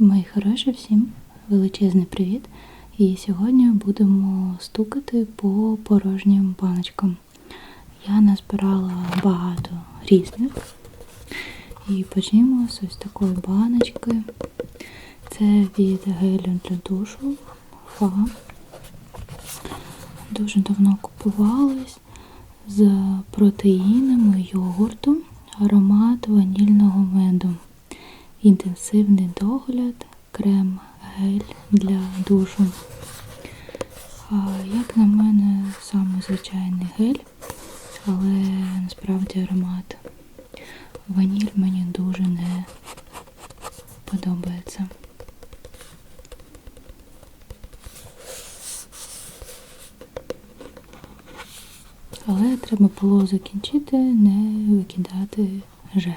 Мої хороші, всім величезний привіт! І сьогодні будемо стукати по порожнім баночкам. Я назбирала багато різних. І почнемо з ось такої баночки. Це від гелю для душу Фа. Дуже давно купувалась з протеїнами йогурту, аромат ванільного меду. Інтенсивний догляд, крем гель для душу. А, як на мене, саме звичайний гель, але насправді аромат ваніль мені дуже не подобається. Але треба було закінчити, не викидати же.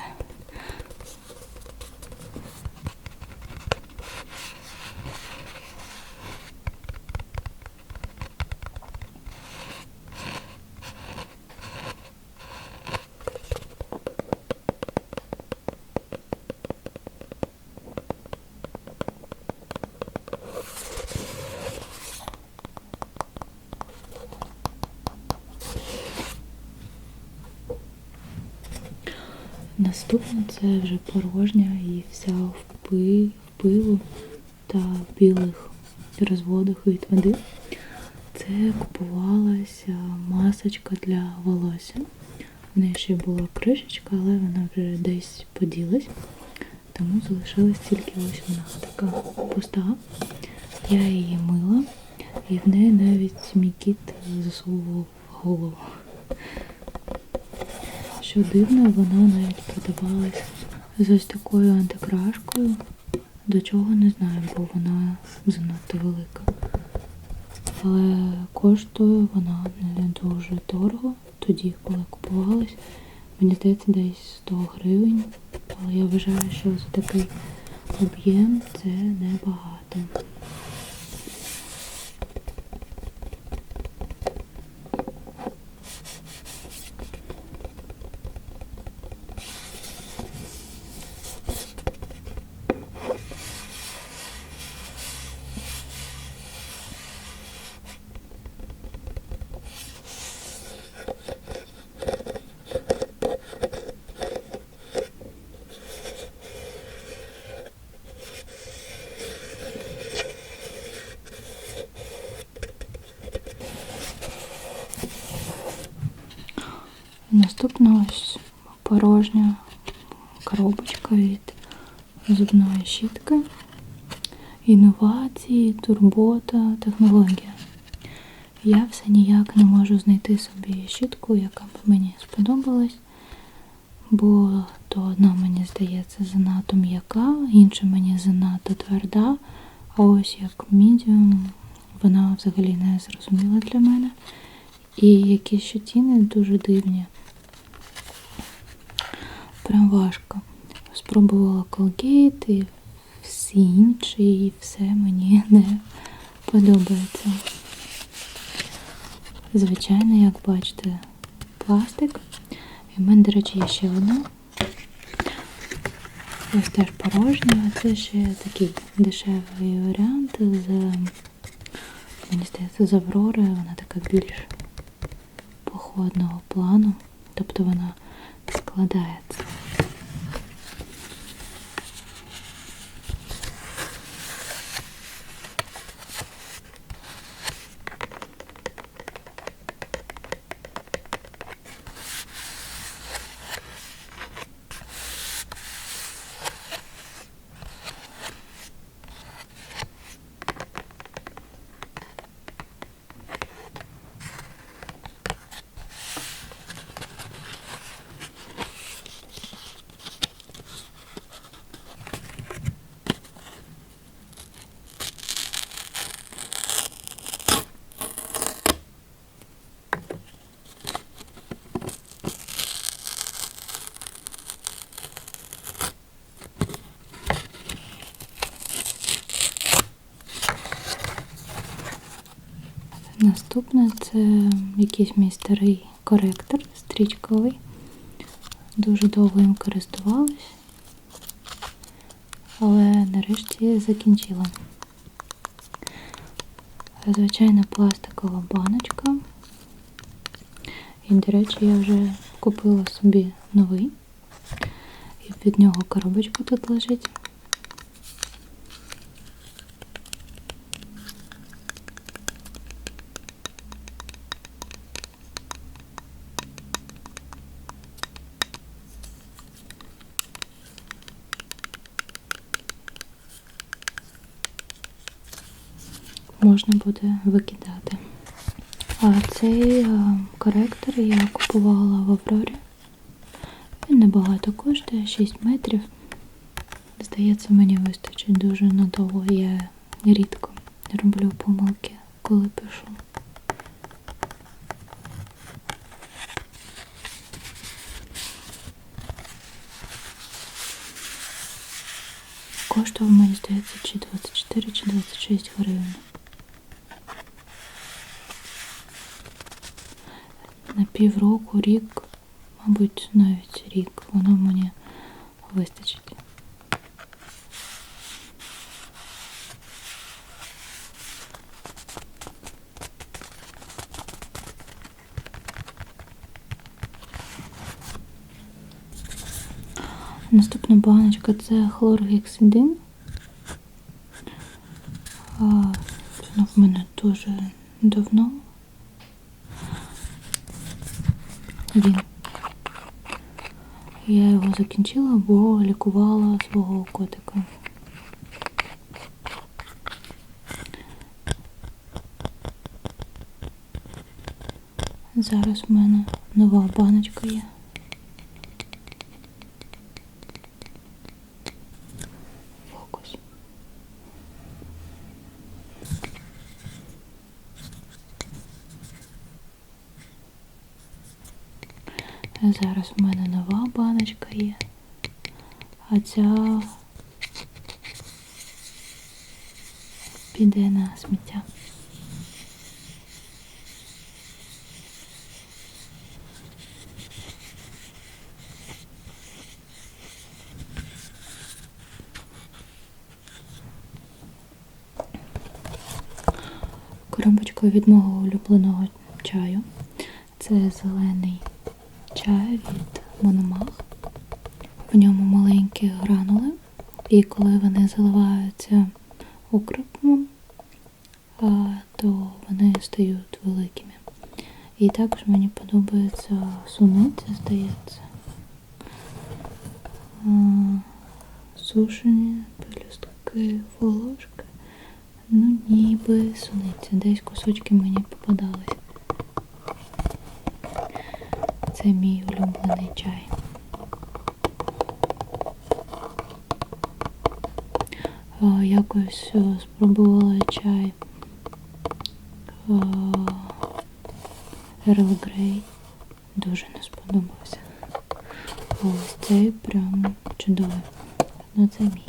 Наступне це вже порожня і вся в пи- пилу та білих розводах від води. Це купувалася масочка для волосся. В неї ще була кришечка, але вона вже десь поділась. Тому залишилась тільки ось вона така пуста. Я її мила, і в неї навіть мій кіт засовував голову. Що дивно, вона навіть продавалась з ось такою антикрашкою. До чого не знаю, бо вона занадто велика. Але коштує вона не дуже дорого. Тоді, коли купувалась, мені здається, десь 100 гривень. Але я вважаю, що за такий об'єм це небагато. Наступна ось порожня коробочка від зубної щітки. Інновації, турбота, технологія. Я все ніяк не можу знайти собі щітку, яка б мені сподобалась, бо то одна мені здається занадто м'яка, інша мені занадто тверда, а ось як мідіум вона взагалі не зрозуміла для мене. І якісь щетини дуже дивні. Прям важко. Спробувала колгейт і всі інші, і все мені не подобається. Звичайно, як бачите, пластик. І в мене, до речі, є ще одна. Ось теж порожня, це ще такий дешевий варіант з, мені здається, з Аврори. Вона така більш походного плану, тобто вона складається. Це якийсь мій старий коректор стрічковий. Дуже довго їм користувалась. але нарешті закінчила. Звичайна пластикова баночка. І, до речі, я вже купила собі новий. І від нього коробочка тут лежить. Можна буде викидати. А цей а, коректор я купувала в Аврорі. Він небагато коштує, 6 метрів. Здається, мені вистачить дуже надовго. Я рідко роблю помилки, коли пишу. Коштував, мені здається, чи 24, чи 26 гривень. На півроку, рік, мабуть, навіть рік, воно мені вистачить. Наступна баночка це хлоргексидин. А, Воно в мене дуже давно. Він. Я його закінчила, бо лікувала свого котика. Зараз в мене нова баночка є. Зараз в мене нова баночка є, а ця піде на сміття. Коробочка від мого улюбленого чаю. Це зелений чай від Мономах. В ньому маленькі гранули, і коли вони заливаються укропом, то вони стають великими. І також мені подобається суниця, здається. Сушені пелюстки, волошки. Ну, ніби суниця. Десь кусочки мені попадались. Це мій улюблений чай. Якось е, спробувала чай е, Earl Grey. Дуже не сподобався. Ось цей прям чудовий. Ну це мій.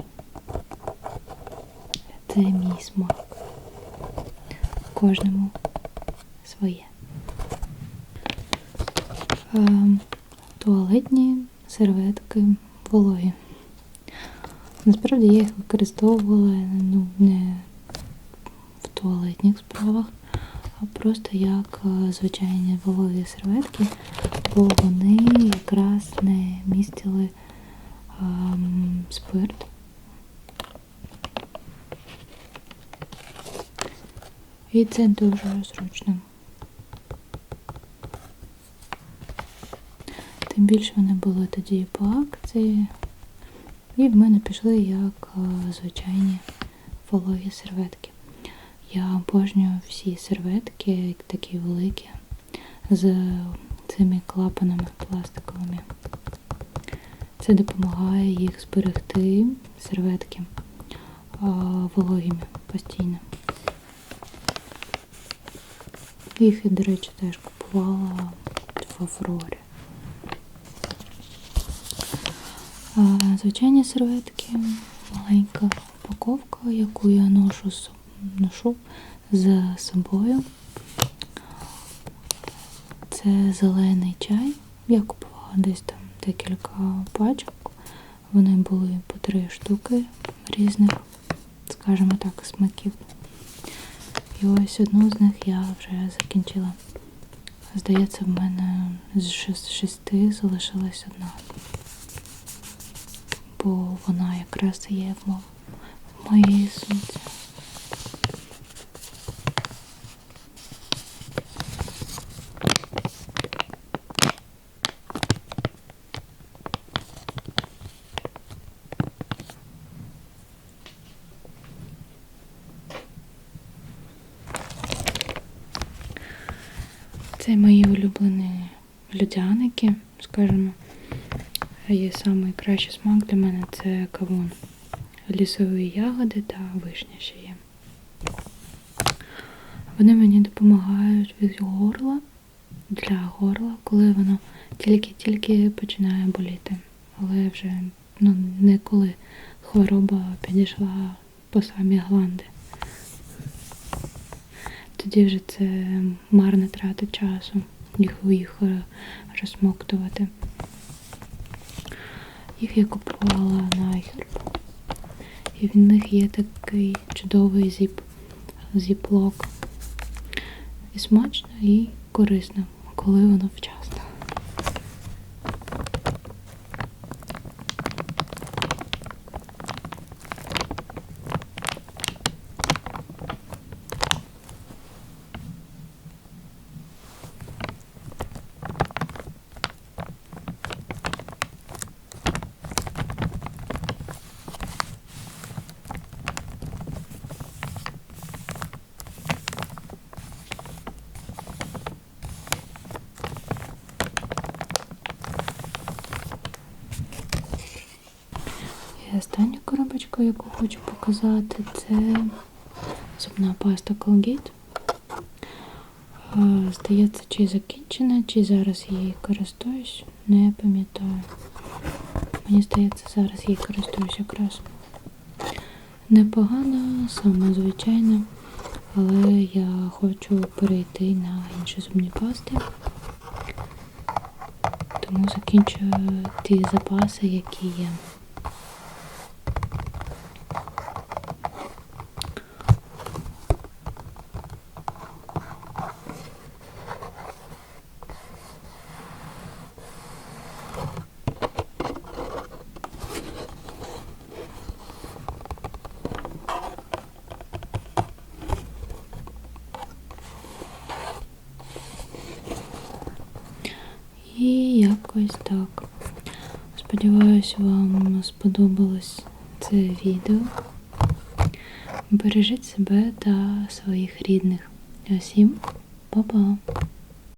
Це мій смак. Кожному своє. Ем, туалетні серветки вологі. Насправді я їх використовувала ну, не в туалетних справах, а просто як е, звичайні вологі серветки, бо вони якраз не містили ем, спирт. І це дуже зручно. Тим більше вони були тоді по акції. І в мене пішли як е, звичайні вологі серветки. Я обожнюю всі серветки, такі великі, з цими клапанами пластиковими. Це допомагає їх зберегти, серветки, е, вологими постійно. Їх, до речі, теж купувала в Аврорі. А, Звичайні серветки, маленька упаковка, яку я ношу, ношу з собою. Це зелений чай. Я купувала десь там декілька пачок. Вони були по три штуки різних, скажімо так, смаків. І ось одну з них я вже закінчила. Здається, в мене з шес- шести залишилась одна. Бо вона якраз є в моїй в моїй сумці. Це мої улюблені людяники, скажімо. Є найкращий смак для мене це кавун. Лісові ягоди та вишня ще є. Вони мені допомагають від горла для горла, коли воно тільки-тільки починає боліти. Але вже ну, не коли хвороба підійшла по самі гланди. Тоді вже це марна трата часу, їх, їх е, розсмоктувати. Їх я купувала на Herb. І в них є такий чудовий зіп, зіплок. І смачно, і корисно, коли воно вчасно. І остання коробочка, яку хочу показати, це зубна паста Colgate. Е, Здається, чи закінчена, чи зараз її користуюсь, не пам'ятаю. Мені здається, зараз її користуюсь якраз. Непогана, саме звичайна, але я хочу перейти на інші зубні пасти. Тому закінчую ті запаси, які є. І якось так. Сподіваюся, вам сподобалось це відео. Бережіть себе та своїх рідних. Усім па-па!